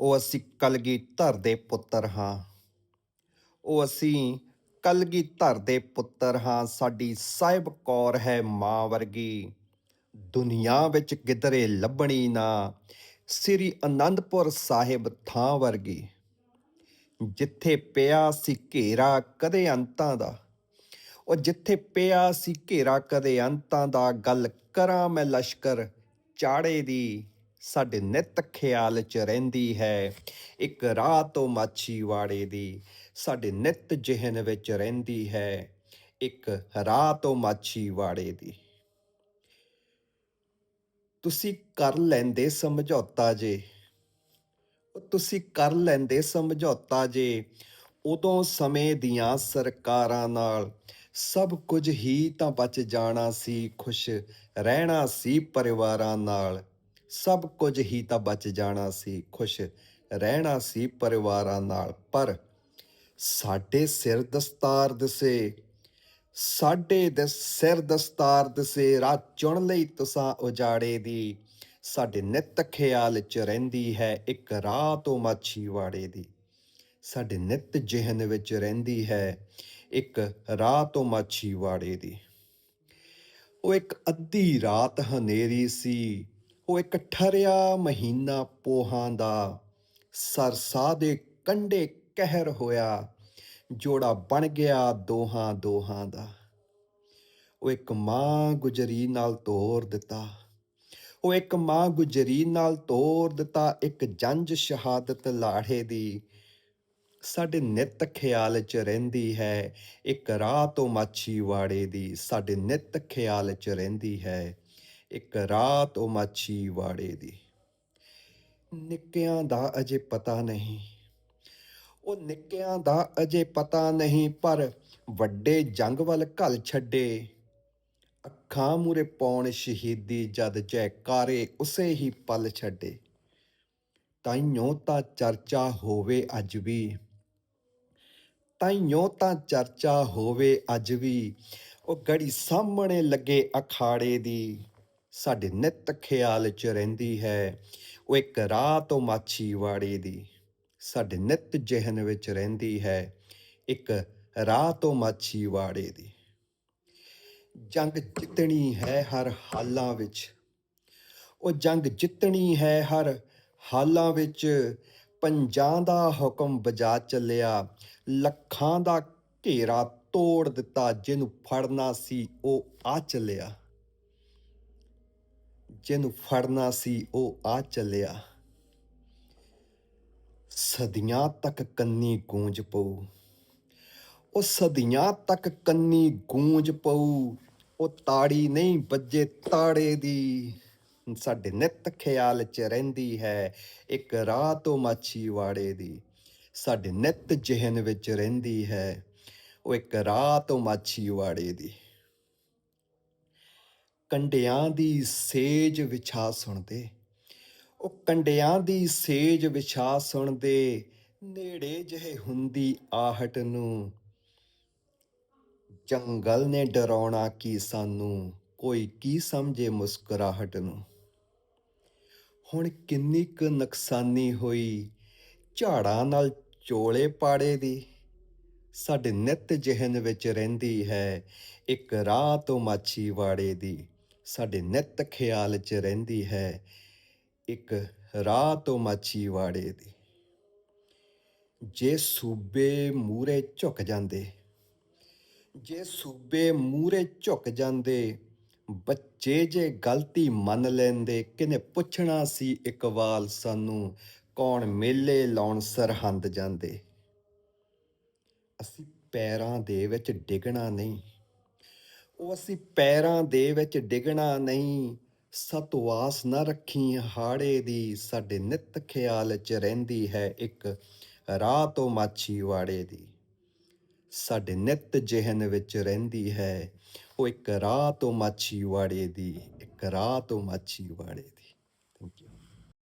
ਉਹ ਅਸੀਂ ਕਲਗੀਧਰ ਦੇ ਪੁੱਤਰ ਹਾਂ। ਉਹ ਅਸੀਂ ਕਲਗੀਧਰ ਦੇ ਪੁੱਤਰ ਹਾਂ। ਸਾਡੀ ਸਾਹਿਬ ਕੌਰ ਹੈ ਮਾਂ ਵਰਗੀ। ਦੁਨੀਆ ਵਿੱਚ ਕਿਧਰੇ ਲੱਭਣੀ ਨਾ। ਸ੍ਰੀ ਅਨੰਦਪੁਰ ਸਾਹਿਬ ਥਾਂ ਵਰਗੀ। ਜਿੱਥੇ ਪਿਆ ਸੀ ਘੇਰਾ ਕਦੇ ਅੰਤਾਂ ਦਾ। ਉਹ ਜਿੱਥੇ ਪਿਆ ਸੀ ਘੇਰਾ ਕਦੇ ਅੰਤਾਂ ਦਾ। ਗੱਲ ਕਰਾਂ ਮੈਂ ਲਸ਼ਕਰ ਚਾੜੇ ਦੀ। ਸਾਡੇ ਨਿਤ ਖਿਆਲ ਚ ਰਹਿੰਦੀ ਹੈ। ਇੱਕ ਰਾਹ ਤੋਂ ਮਾਛੀਵਾੜੇ ਦੀ ਸਾਡੇ ਨਿਤ ਜਿਹਨ ਵਿੱਚ ਰਹਿੰਦੀ ਹੈ। ਇੱਕ ਰਾਹ ਤੋਂ ਮਾਛੀਵਾੜੇ ਦੀ। ਤੁਸੀਂ ਕਰ ਲੈਂਦੇ ਸਮਝੌਤਾ ਜੇ। ਤੁਸੀਂ ਕਰ ਲੈਂਦੇ ਸਮਝੌਤਾ ਜੇ। ਉਦੋਂ ਸਮੇਂ ਦੀਆਂ ਸਰਕਾਰਾਂ ਨਾਲ ਸਭ ਕੁਝ ਹੀ ਤਾਂ ਬਚ ਜਾਣਾ ਸੀ, ਖੁਸ਼ ਰਹਿਣਾ ਸੀ ਪਰਿਵਾਰਾਂ ਨਾਲ। ਸਭ ਕੁਝ ਹੀ ਤਾਂ ਬਚ ਜਾਣਾ ਸੀ, ਖੁਸ਼ ਰਹਿਣਾ ਸੀ ਪਰਿਵਾਰਾਂ ਨਾਲ। ਪਰ ਸਾਡੇ ਸਿਰ ਦਸਤਾਰ ਦਸੇ, ਸਾਡੇ ਦੇ ਸਿਰ ਦਸਤਾਰ ਦਸੇ, ਰਾਹ ਚੁਣ ਲਈ ਤੁਸਾਂ ਉਜਾੜੇ ਦੀ। ਸਾਡੇ ਨਿਤ ਖਿਆਲ ਚ ਰਹਿੰਦੀ ਹੈ ਇੱਕ ਰਾਹ ਤੋਂ ਮਾਛੀ ਵਾੜੇ ਦੀ। ਸਾਡੇ ਨਿਤ ਜਿਹਨ ਵਿੱਚ ਰਹਿੰਦੀ ਹੈ ਇੱਕ ਰਾਹ ਤੋਂ ਮਾਛੀ ਵਾੜੇ ਦੀ। ਉਹ ਇੱਕ ਅੱਧੀ ਰਾਤ ਹਨੇਰੀ ਸੀ ਉਹ ਇੱਕ ਠਰਿਆ ਮਹੀਨਾ ਪੋਹਾਂ ਦਾ ਸਰਸਾ ਦੇ ਕੰਡੇ ਕਹਿਰ ਹੋਇਆ, ਜੋੜਾ ਬਣ ਗਿਆ ਦੋਹਾਂ ਦੋਹਾਂ ਦਾ। ਉਹ ਇੱਕ ਮਾਂ ਗੁਜਰੀ ਨਾਲ ਤੋਰ ਦਿੱਤਾ। ਉਹ ਇੱਕ ਮਾਂ ਗੁਜਰੀ ਨਾਲ ਤੋਰ ਦਿੱਤਾ, ਇੱਕ ਜੰਜ ਸ਼ਹਾਦਤ ਲਾੜੇ ਦੀ। ਸਾਡੇ ਨਿਤ ਖਿਆਲ ਚ ਰਹਿੰਦੀ ਹੈ, ਇੱਕ ਰਾਹ ਤੋਂ ਮਾਛੀ ਵਾੜੇ ਦੀ। ਸਾਡੇ ਨਿਤ ਖਿਆਲ ਚ ਰਹਿੰਦੀ ਹੈ ਇੱਕ ਰਾਤ ਉਹ ਮਾਛੀ ਵਾੜੇ ਦੀ। ਨਿੱਕਿਆਂ ਦਾ ਅਜੇ ਪਤਾ ਨਹੀਂ। ਉਹ ਨਿੱਕਿਆਂ ਦਾ ਅਜੇ ਪਤਾ ਨਹੀਂ, ਪਰ ਵੱਡੇ ਜੰਗ ਵੱਲ ਘਲ ਛੱਡੇ। ਅੱਖਾਂ ਮੂਰੇ ਪਾਉਣ ਸ਼ਹੀਦੀ ਜਦ ਜੈਕਾਰੇ ਉਸੇ ਹੀ ਪਲ ਛੱਡੇ। ਤਾਈਓ ਤਾਂ ਚਰਚਾ ਹੋਵੇ ਅੱਜ ਵੀ। ਤਾਈਓ ਤਾਂ ਚਰਚਾ ਹੋਵੇ ਅੱਜ ਵੀ। ਉਹ ਗੜੀ ਸਾਹਮਣੇ ਲੱਗੇ ਅਖਾੜੇ ਦੀ। ਸਾਡੇ ਨਿਤ ਖਿਆਲ ਚ ਰਹਿੰਦੀ ਹੈ। ਉਹ ਇੱਕ ਰਾਹ ਤੋਂ ਮਾਛੀ ਵਾੜੇ ਦੀ, ਸਾਡੇ ਨਿਤ ਜਿਹਨ ਵਿੱਚ ਰਹਿੰਦੀ ਹੈ। ਇੱਕ ਰਾਹ ਤੋਂ ਮਾਛੀ ਵਾੜੇ ਦੀ। ਜੰਗ ਜਿੱਤਣੀ ਹੈ ਹਰ ਹਾਲਾਂ ਵਿੱਚ। ਉਹ ਜੰਗ ਜਿੱਤਣੀ ਹੈ ਹਰ ਹਾਲਾਂ ਵਿੱਚ। ਪੰਜਾਂ ਦਾ ਹੁਕਮ ਬਜਾ ਚੱਲਿਆ। ਲੱਖਾਂ ਦਾ ਘੇਰਾ ਤੋੜ ਦਿੱਤਾ। ਜਿਹਨੂੰ ਫੜਨਾ ਸੀ, ਉਹ ਆ ਚੱਲਿਆ। ਜਿਹਨੂੰ ਫੜਨਾ ਸੀ, ਉਹ ਆ ਚੱਲਿਆ। ਸਦੀਆਂ ਤੱਕ ਕੰਨੀ ਗੂੰਜ ਪਊ। ਉਹ ਸਦੀਆਂ ਤੱਕ ਕੰਨੀ ਗੂੰਜ ਪਊ। ਉਹ ਤਾੜੀ ਨਹੀਂ ਵੱਜੇ ਤਾੜੇ ਦੀ। ਸਾਡੇ ਨਿਤ ਖਿਆਲ ਚ ਰਹਿੰਦੀ ਹੈ ਇੱਕ ਰਾਹ ਤੋਂ ਮਾਛੀ ਵਾੜੇ ਦੀ। ਸਾਡੇ ਨਿਤ ਜਿਹਨ ਵਿੱਚ ਰਹਿੰਦੀ ਹੈ, ਉਹ ਇੱਕ ਰਾਹ ਤੋਂ ਮਾਛੀ ਵਾੜੇ ਦੀ। ਕੰਡਿਆਂ ਦੀ ਸੇਜ ਵਿਛਾ ਸੁਣਦੇ। ਉਹ ਕੰਡਿਆਂ ਦੀ ਸੇਜ ਵਿਛਾ ਸੁਣਦੇ, ਨੇੜੇ ਜਿਹੇ ਹੁੰਦੀ ਆਹਟ ਨੂੰ। ਜੰਗਲ ਨੇ ਡਰਾਉਣਾ ਕੀ ਸਾਨੂੰ, ਕੋਈ ਕੀ ਸਮਝੇ ਮੁਸਕਰਾਹਟ ਨੂੰ। ਹੁਣ ਕਿੰਨੀ ਕੁ ਨੁਕਸਾਨੀ ਹੋਈ, ਝਾੜਾਂ ਨਾਲ ਚੋਲੇ ਪਾੜੇ ਦੀ। ਸਾਡੇ ਨਿਤ ਜਿਹਨ ਵਿੱਚ ਰਹਿੰਦੀ ਹੈ, ਇੱਕ ਰਾਹ ਤੋਂ ਮਾਛੀ ਵਾੜੇ ਦੀ। ਸਾਡੇ ਨਿਤ ਖਿਆਲ 'ਚ ਰਹਿੰਦੀ ਹੈ ਇੱਕ ਰਾਹ ਤੋਂ ਮਾਛੀਵਾੜੇ ਦੀ। ਜੇ ਸੂਬੇ ਮੂਰੇ ਝੁਕ ਜਾਂਦੇ, ਜੇ ਸੂਬੇ ਮੂਰੇ ਝੁਕ ਜਾਂਦੇ, ਬੱਚੇ ਜੇ ਗਲਤੀ ਮੰਨ ਲੈਂਦੇ ਕਿਨੇ ਪੁੱਛਣਾ ਸੀ ਇਕਵਾਲ ਸਾਨੂੰ ਕੌਣ ਮੇਲੇ ਲਾਉਣ ਸਰਹੰਦ ਜਾਂਦੇ? ਅਸੀਂ ਪੈਰਾਂ ਦੇ ਵਿੱਚ ਡਿੱਗਣਾ ਨਹੀਂ। ਉਹ ਅਸੀਂ ਪੈਰਾਂ ਦੇ ਵਿੱਚ ਡਿੱਗਣਾ ਨਹੀਂ। ਸਤਵਾਸ ਨਾ ਰੱਖੀ ਹਾੜੇ ਦੀ, ਸਾਡੇ ਨਿਤ ਖਿਆਲ ਚ ਰਹਿੰਦੀ ਹੈ ਇੱਕ ਰਾਹ ਤੋਂ ਮਾਛੀ ਵਾੜੇ ਦੀ। ਸਾਡੇ ਨਿਤ ਜਿਹਨ ਵਿੱਚ ਰਹਿੰਦੀ ਹੈ, ਉਹ ਇੱਕ ਰਾਹ ਤੋਂ ਮਾਛੀ ਵਾੜੇ ਦੀ, ਇੱਕ ਰਾਹ ਤੋਂ ਮਾਛੀ ਵਾੜੇ ਦੀ।